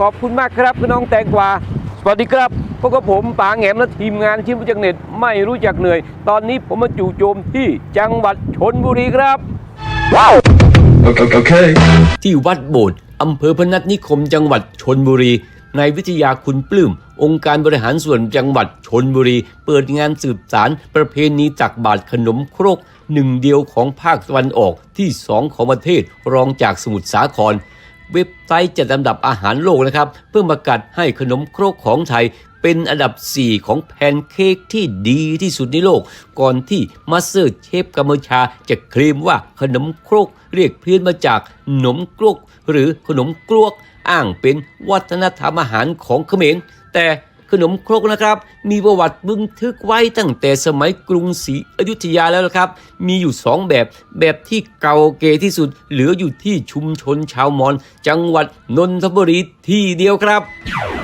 ขอบคุณมากครับพี่น้องแตงกวาสวัสดีครับพวกกับผมป๋าแหงมและทีมงานชิมจากเน็ตไม่รู้จักเหนื่อย ตอนนี้ผมมาจู่โจมที่จังหวัดชนบุรีครับ Okay. okay. ที่วัดโบสถ์อำเภอพนัสนิคมจังหวัดชนบุรีนายวิทยาคุณปลื้ม องค์การบริหารส่วนจังหวัดชนบุรี เปิดงานสืบสารประเพณีตักบาตรขนมครกหนึ่งเดียวของภาคตะวันออกที่สองของประเทศรองจากสมุทรสาคร เว็บไซต์จัดอันดับอาหารโลกนะครับ เพื่อประกาศให้ขนมครกของไทยเป็นอันดับ 4 ของแพนเค้กที่ดีที่สุดในโลก ก่อนที่มาสเตอร์เชฟกัมพูชาจะเคลมว่าขนมครกเรียกเพี้ยนมาจากขนมกรกหรือขนมกลวก อ้างเป็นวัฒนธรรมอาหารของเขมรแต่ ขนมครกนะครับ มีประวัติบึงทึกไว้ตั้งแต่สมัยกรุงศรีอยุธยาแล้วละครับ มีอยู่สองแบบแบบที่เก่าเก๋ที่สุด เหลืออยู่ที่ชุมชนชาวมอญจังหวัดนนทบุรีที่เดียวครับ